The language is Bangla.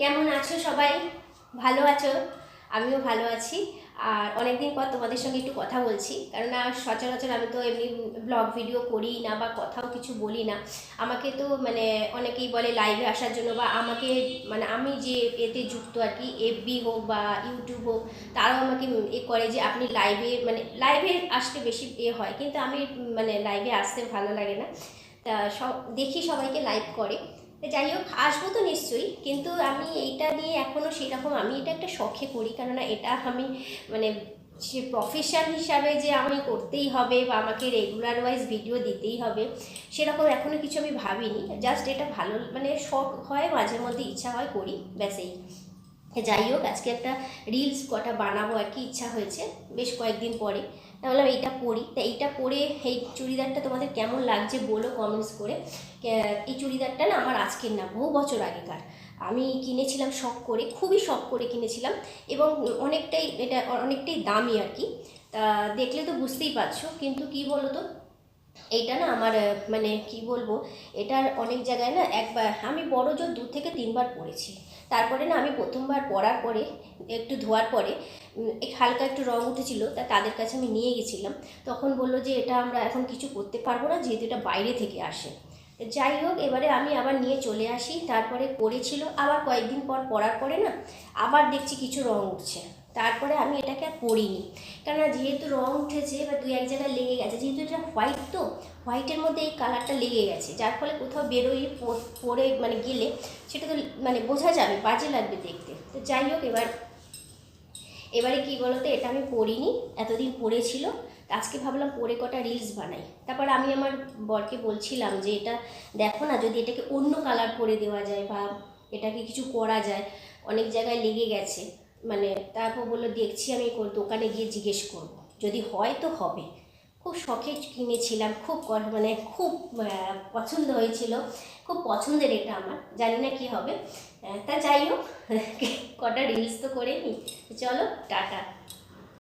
কেমন আছো সবাই? ভালো আছো? আমিও ভালো আছি। আর অনেকদিন পর তোমাদের সঙ্গে একটু কথা বলছি। কেননা সচরাচর আমি তো এমনি ব্লগ ভিডিও করি না বা কথাও কিছু বলি না। আমাকে তো মানে অনেকেই বলে লাইভে আসার জন্য বা আমাকে মানে আমি যে এতে যুক্ত আর কি এফবি হোক বা ইউটিউব হোক, তারাও আমাকে এ করে যে আপনি লাইভে মানে লাইভে আসতে বেশি এ হয়। কিন্তু আমি মানে লাইভে আসতে ভালো লাগে না। তা সব দেখি সবাইকে লাইভ করে। যাই হোক, আসব তো নিশ্চয়ই, কিন্তু আমি এইটা নিয়ে এখনও সেরকম আমি এটা একটা শখে করি, কেননা এটা আমি মানে সে প্রফেশন হিসাবে যে আমি করতেই হবে বা আমাকে রেগুলার ওয়াইজ ভিডিও দিতেই হবে, সেরকম এখনও কিছু আমি ভাবিনি। জাস্ট এটা ভালো মানে শখ হয়, মাঝে মধ্যে ইচ্ছা হয় করি, ব্যাস এই। যাই হোক, আজকে একটা রিলস কটা বানাবো আর কি ইচ্ছা হয়েছে, বেশ কয়েকদিন পরে। বললাম এইটা পরি তা এইটা পরে এই চুড়িদারটা তোমাদের কেমন লাগছে বলো কমেন্টস করে। এই চুড়িদারটা না আমার আজকের না, বহু বছর আগেকার। আমি কিনেছিলাম শখ করে, খুবই শখ করে কিনেছিলাম এবং অনেকটাই এটা অনেকটাই দামি আর কি। তা দেখলে তো বুঝতেই পারছ, কিন্তু কি বলো তো এইটা না আমার মানে কি বলব, এটার অনেক জায়গায় না একবার, আমি বড় জোর দু থেকে তিনবার পরেছি তারপরে না আমি প্রথমবার পরার পরে, একটু ধোয়ার পরে হালকা একটু রং উঠেছিল, তা তাদের কাছে আমি নিয়ে গেছিলাম। তখন বলল যে এটা আমরা এখন কিছু করতে পারব না, যেহেতু এটা বাইরে থেকে আসে। যাই হোক, এবারে আমি আবার নিয়ে চলে আসি, তারপরে পরেছিল আবার কয়েকদিন পর পরার পরে না, আবার দেখছি কিছু রং উঠছে। তারপরে আমি এটাকে আর পরিনি। কেননা যেহেতু রং উঠেছে বা দুই এক জায়গায় লেগে গেছে, যেহেতু এটা হোয়াইট তো হোয়াইটের মধ্যে এই কালারটা লেগে গেছে, যার ফলে কোথাও বেরোই পরে মানে গেলে সেটা তো মানে বোঝা যাবে, বাজে লাগবে দেখতে। তো যাই হোক এবার, এবারে কি বলতো, এটা আমি পরিনি, এতদিন পরেছিল আজকে ভাবলাম পরে কটা রিলস বানাই। তারপর আমি আমার বরকে বলছিলাম যে, এটা দেখো না, যদি এটাকে অন্য কালার করে দেওয়া যায় বা এটাকে কিছু করা যায়, অনেক জায়গায় লেগে গেছে। মানে তারপর বলল, দেখছি আমি দোকানে গিয়ে জিজ্ঞেস করব। যদি হয় তো হবে। খুব শখে কিনেছিলাম খুব মানে খুব পছন্দ হয়েছিল, খুব পছন্দের এটা আমার, জানি না কি হবে। তা যাই হোক, কটা রিলস তো করে নি। চলো, টাটা।